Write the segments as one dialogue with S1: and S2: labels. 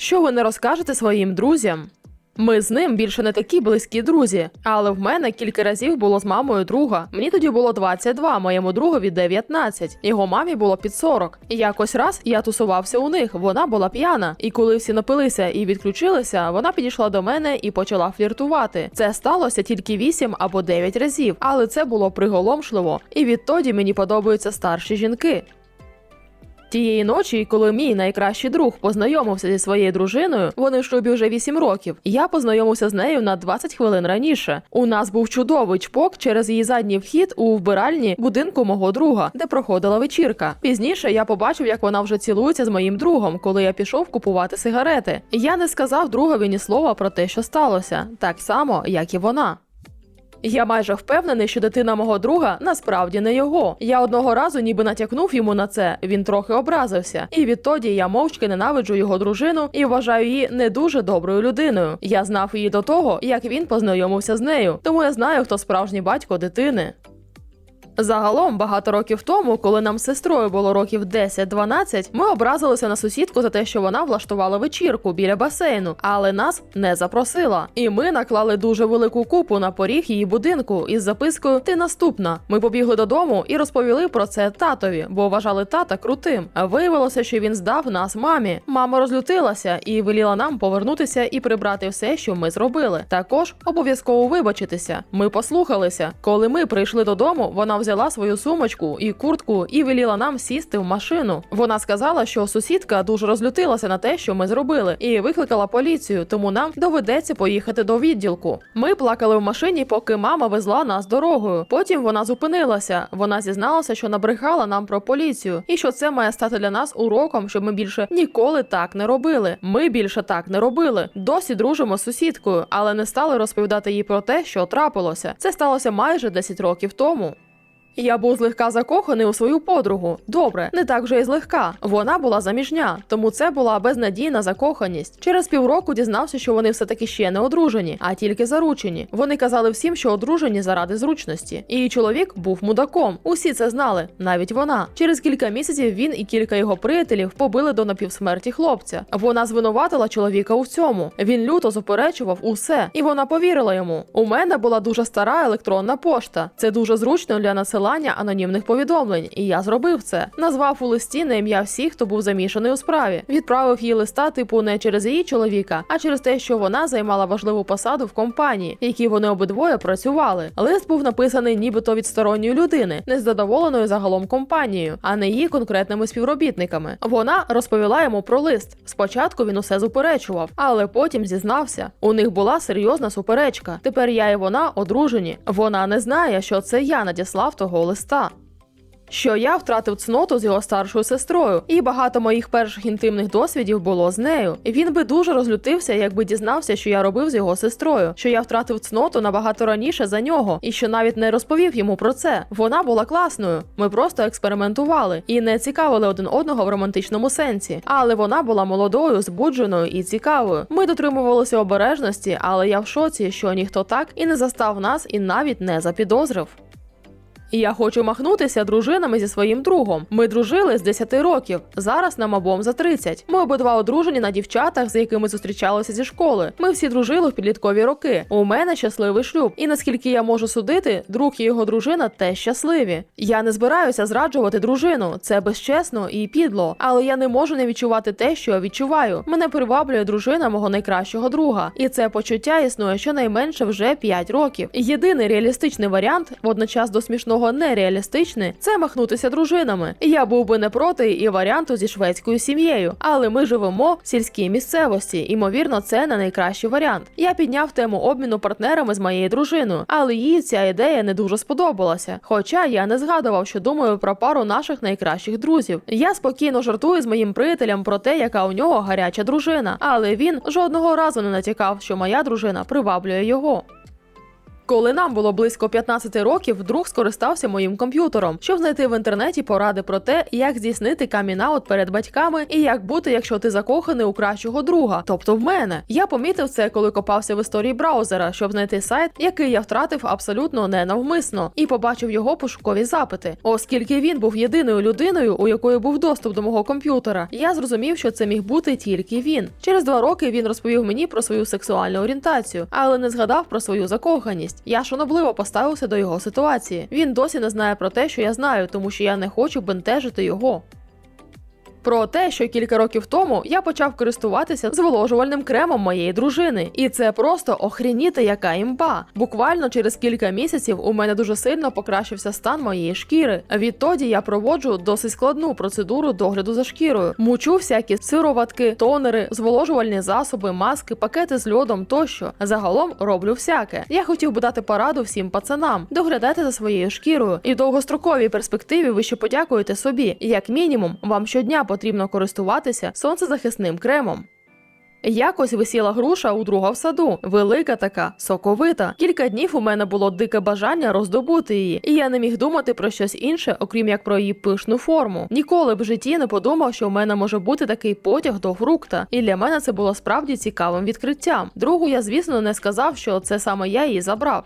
S1: Що ви не розкажете своїм друзям? Ми з ним більше не такі близькі друзі, але в мене кілька разів було з мамою друга. Мені тоді було 22, моєму другові 19, його мамі було під 40. І якось раз я тусувався у них, вона була п'яна. І коли всі напилися і відключилися, вона підійшла до мене і почала фліртувати. Це сталося тільки 8 або 9 разів, але це було приголомшливо. І відтоді мені подобаються старші жінки. Тієї ночі, коли мій найкращий друг познайомився зі своєю дружиною, вони в шлюбі вже 8 років. Я познайомився з нею на 20 хвилин раніше. У нас був чудовий чпок через її задній вхід у вбиральні будинку мого друга, де проходила вечірка. Пізніше я побачив, як вона вже цілується з моїм другом, коли я пішов купувати сигарети. Я не сказав другові ні слова про те, що сталося, так само, як і вона. Я майже впевнений, що дитина мого друга насправді не його. Я одного разу ніби натякнув йому на це. Він трохи образився. І відтоді я мовчки ненавиджу його дружину і вважаю її не дуже доброю людиною. Я знав її до того, як він познайомився з нею, тому я знаю, хто справжній батько дитини. Загалом, багато років тому, коли нам з сестрою було років 10-12, ми образилися на сусідку за те, що вона влаштувала вечірку біля басейну, але нас не запросила. І ми наклали дуже велику купу на поріг її будинку із запискою Ти наступна. Ми побігли додому і розповіли про це татові, бо вважали тата крутим. Виявилося, що він здав нас мамі. Мама розлютилася і веліла нам повернутися і прибрати все, що ми зробили. Також обов'язково вибачитися. Ми послухалися. Коли ми прийшли додому, вона взяла свою сумочку і куртку і веліла нам сісти в машину. Вона сказала, що сусідка дуже розлютилася на те, що ми зробили, і викликала поліцію, тому нам доведеться поїхати до відділку. Ми плакали в машині, поки мама везла нас дорогою. Потім вона зупинилася. Вона зізналася, що набрехала нам про поліцію, і що це має стати для нас уроком, щоб ми більше ніколи так не робили. Ми більше так не робили. Досі дружимо з сусідкою, але не стали розповідати їй про те, що трапилося. Це сталося майже 10 років тому. Я був злегка закоханий у свою подругу. Добре, не так вже й злегка. Вона була заміжня, тому це була безнадійна закоханість. Через півроку дізнався, що вони все таки ще не одружені, а тільки заручені. Вони казали всім, що одружені заради зручності. Її чоловік був мудаком. Усі це знали, навіть вона. Через кілька місяців він і кілька його приятелів побили до напівсмерті хлопця. Вона звинуватила чоловіка у всьому. Він люто заперечував усе, і вона повірила йому. У мене була дуже стара електронна пошта. Це дуже зручно для насилання анонімних повідомлень, і я зробив це. Назвав у листі на ім'я всіх, хто був замішаний у справі. Відправив їй листа, типу, не через її чоловіка, а через те, що вона займала важливу посаду в компанії, в якій вони обидвоє працювали. Лист був написаний нібито від сторонньої людини, незадоволеної загалом компанією, а не її конкретними співробітниками. Вона розповіла йому про лист. Спочатку він усе заперечував, але потім зізнався. У них була серйозна суперечка. Тепер я і вона одружені. Вона не знає, що це я надіслав того листа. Що я втратив цноту з його старшою сестрою, і багато моїх перших інтимних досвідів було з нею. Він би дуже розлютився, якби дізнався, що я робив з його сестрою, що я втратив цноту набагато раніше за нього, і що навіть не розповів йому про це. Вона була класною. Ми просто експериментували і не цікавили один одного в романтичному сенсі. Але вона була молодою, збудженою і цікавою. Ми дотримувалися обережності, але я в шоці, що ніхто так і не застав нас, і навіть не запідозрив. І Я хочу махнутися дружинами зі своїм другом. Ми дружили з 10 років. Зараз нам обом за 30. Ми обидва одружені на дівчатах, з якими зустрічалися зі школи. Ми всі дружили в підліткові роки. У мене щасливий шлюб. І наскільки я можу судити, друг і його дружина теж щасливі. Я не збираюся зраджувати дружину. Це безчесно і підло. Але я не можу не відчувати те, що я відчуваю. Мене приваблює дружина мого найкращого друга. І це почуття існує щонайменше вже 5 років. Єдиний реалістичний варіант, водночас до смішного нереалістичний, це махнутися дружинами. Я був би не проти і варіанту зі шведською сім'єю, але ми живемо в сільській місцевості. Імовірно, це не найкращий варіант. Я підняв тему обміну партнерами з моєю дружиною, але їй ця ідея не дуже сподобалася. Хоча я не згадував, що думаю про пару наших найкращих друзів. Я спокійно жартую з моїм приятелем про те, яка у нього гаряча дружина, але він жодного разу не натякав, що моя дружина приваблює його. Коли нам було близько 15 років, друг скористався моїм комп'ютером, щоб знайти в інтернеті поради про те, як здійснити камінаут перед батьками і як бути, якщо ти закоханий у кращого друга, тобто в мене. Я помітив це, коли копався в історії браузера, щоб знайти сайт, який я втратив абсолютно ненавмисно, і побачив його пошукові запити. Оскільки він був єдиною людиною, у якої був доступ до мого комп'ютера, я зрозумів, що це міг бути тільки він. Через два роки він розповів мені про свою сексуальну орієнтацію, але не згадав про свою закоханість. Я шанобливо поставився до його ситуації. Він досі не знає про те, що я знаю, тому що я не хочу бентежити його. Про те, що кілька років тому я почав користуватися зволожувальним кремом моєї дружини, і це просто охрініти, яка імба. Буквально через кілька місяців у мене дуже сильно покращився стан моєї шкіри. Відтоді я проводжу досить складну процедуру догляду за шкірою. Мучу всякі сироватки, тонери, зволожувальні засоби, маски, пакети з льодом тощо. Загалом роблю всяке. Я хотів би дати пораду всім пацанам. Доглядайте за своєю шкірою, і в довгостроковій перспективі ви ще подякуєте собі. Як мінімум, вам щодня потрібно користуватися сонцезахисним кремом. Якось висіла груша у друга в саду, велика така, соковита. Кілька днів у мене було дике бажання роздобути її, і я не міг думати про щось інше, окрім як про її пишну форму. Ніколи б в житті не подумав, що в мене може бути такий потяг до фрукта, і для мене це було справді цікавим відкриттям. Другу я, звісно, не сказав, що це саме я її забрав.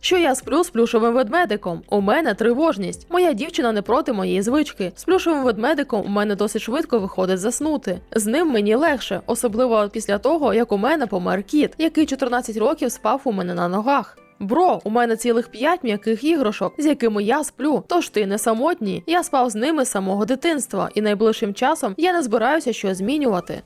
S1: Що я сплю з плюшовим ведмедиком? У мене тривожність. Моя дівчина не проти моєї звички. З плюшовим ведмедиком у мене досить швидко виходить заснути. З ним мені легше, особливо після того, як у мене помер кіт, який 14 років спав у мене на ногах. Бро, у мене цілих п'ять м'яких іграшок, з якими я сплю. Тож ти не самотній. Я спав з ними з самого дитинства, і найближчим часом я не збираюся щось змінювати.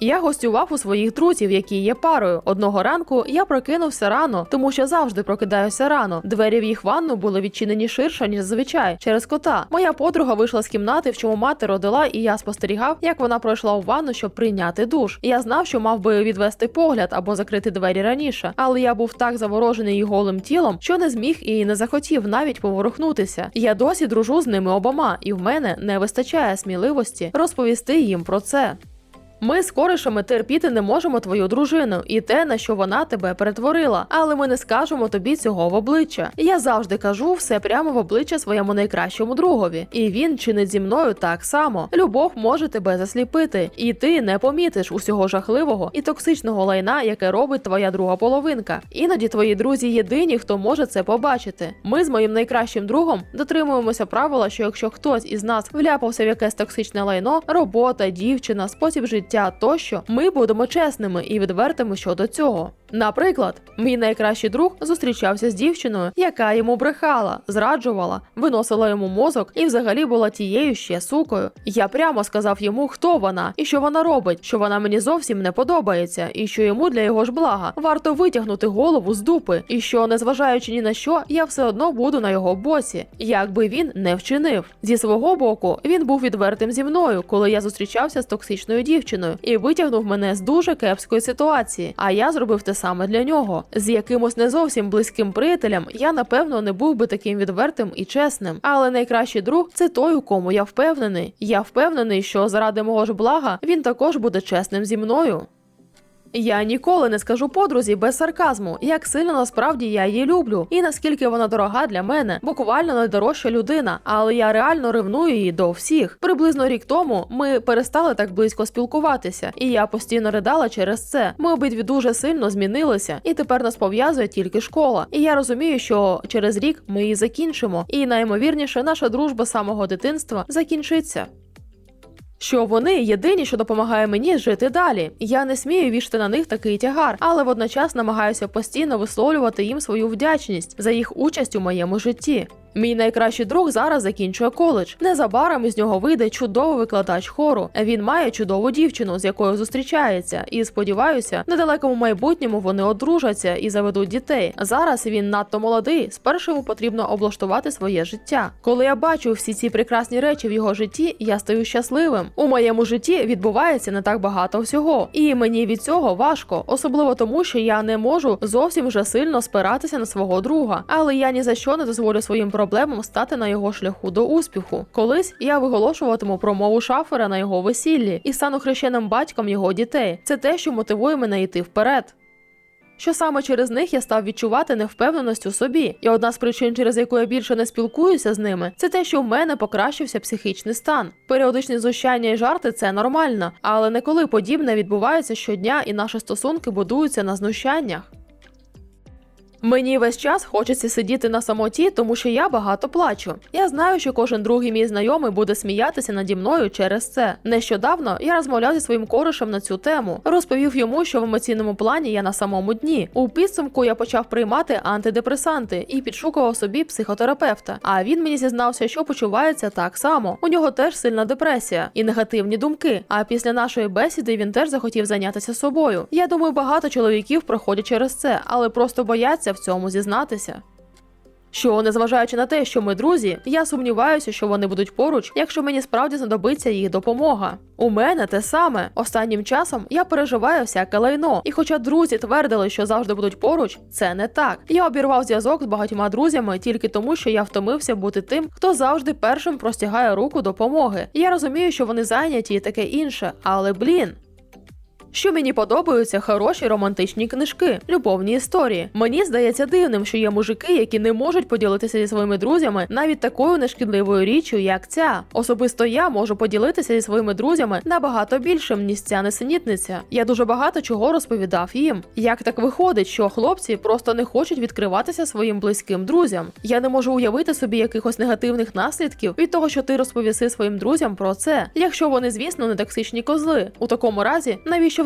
S1: Я гостював у своїх друзів, які є парою. Одного ранку я прокинувся рано, тому що завжди прокидаюся рано. Двері в їх ванну були відчинені ширше, ніж зазвичай, через кота. Моя подруга вийшла з кімнати, в чому мати родила, і я спостерігав, як вона пройшла у ванну, щоб прийняти душ. Я знав, що мав би відвести погляд або закрити двері раніше, але я був так заворожений її голим тілом, що не зміг і не захотів навіть поворухнутися. Я досі дружу з ними обома, і в мене не вистачає сміливості розповісти їм про це. Ми з коришами терпіти не можемо твою дружину і те, на що вона тебе перетворила, але ми не скажемо тобі цього в обличчя. Я завжди кажу все прямо в обличчя своєму найкращому другові, і він чинить зі мною так само. Любов може тебе засліпити, і ти не помітиш усього жахливого і токсичного лайна, яке робить твоя друга половинка. Іноді твої друзі єдині, хто може це побачити. Ми з моїм найкращим другом дотримуємося правила, що якщо хтось із нас вляпався в якесь токсичне лайно, робота, дівчина, спосіб життя тощо, ми будемо чесними і відвертими щодо цього. Наприклад, мій найкращий друг зустрічався з дівчиною, яка йому брехала, зраджувала, виносила йому мозок і взагалі була тією ще сукою. Я прямо сказав йому, хто вона і що вона робить, що вона мені зовсім не подобається, і що йому для його ж блага варто витягнути голову з дупи, і що, незважаючи ні на що, я все одно буду на його боці, як би він не вчинив. Зі свого боку, він був відвертим зі мною, коли я зустрічався з токсичною дівчиною, і витягнув мене з дуже кепської ситуації. А я зробив те саме для нього. З якимось не зовсім близьким приятелем я напевно не був би таким відвертим і чесним. Але найкращий друг це той, у кому я впевнений. Я впевнений, що заради мого ж блага він також буде чесним зі мною. Я ніколи не скажу подрузі без сарказму, як сильно насправді я її люблю, і наскільки вона дорога для мене, буквально найдорожча людина. Але я реально ревную її до всіх. Приблизно рік тому ми перестали так близько спілкуватися, і я постійно ридала через це. Ми обидві дуже сильно змінилися, і тепер нас пов'язує тільки школа. І я розумію, що через рік ми її закінчимо, і найімовірніше наша дружба самого дитинства закінчиться. Що вони єдині, що допомагає мені жити далі. Я не смію вішати на них такий тягар, але водночас намагаюся постійно висловлювати їм свою вдячність за їх участь у моєму житті. Мій найкращий друг зараз закінчує коледж. Незабаром із нього вийде чудовий викладач хору. Він має чудову дівчину, з якою зустрічається, і сподіваюся, в недалекому майбутньому вони одружаться і заведуть дітей. Зараз він надто молодий. Спершу йому потрібно облаштувати своє життя. Коли я бачу всі ці прекрасні речі в його житті, я стаю щасливим. У моєму житті відбувається не так багато всього, і мені від цього важко, особливо тому, що я не можу зовсім вже сильно спиратися на свого друга. Але я ні за що не дозволю своїм проблемам стати на його шляху до успіху. Колись я виголошуватиму промову шафера на його весіллі і стану хрещеним батьком його дітей. Це те, що мотивує мене йти вперед. що саме через них я став відчувати невпевненість у собі. І одна з причин, через яку я більше не спілкуюся з ними, це те, що в мене покращився психічний стан. Періодичні знущання і жарти це нормально, але не коли подібне відбувається щодня і наші стосунки будуються на знущаннях. Мені весь час хочеться сидіти на самоті, тому що я багато плачу. Я знаю, що кожен другий мій знайомий буде сміятися наді мною через це. Нещодавно я розмовляв зі своїм коришем на цю тему, розповів йому, що в емоційному плані я на самому дні. У підсумку я почав приймати антидепресанти і підшукував собі психотерапевта. А він мені зізнався, що почувається так само. У нього теж сильна депресія і негативні думки. А після нашої бесіди він теж захотів зайнятися собою. Я думаю, багато чоловіків проходять через це, але просто бояться в цьому зізнатися. Що, незважаючи на те, що ми друзі, я сумніваюся, що вони будуть поруч, якщо мені справді знадобиться їх допомога. У мене те саме. Останнім часом я переживаю всяке лайно, і хоча друзі твердили, що завжди будуть поруч, це не так. Я обірвав зв'язок з багатьма друзями тільки тому, що я втомився бути тим, хто завжди першим простягає руку допомоги. Я розумію, що вони зайняті і таке інше, але блін. Що мені подобаються хороші романтичні книжки, любовні історії. Мені здається дивним, що є мужики, які не можуть поділитися зі своїми друзями навіть такою нешкідливою річчю, як ця. Особисто я можу поділитися зі своїми друзями набагато більшим, ніж ця несенітниця. Я дуже багато чого розповідав їм. Як так виходить, що хлопці просто не хочуть відкриватися своїм близьким друзям? Я не можу уявити собі якихось негативних наслідків від того, що ти розповіси своїм друзям про це, якщо вони, звісно, не токсичні козли. У такому разі, навіщо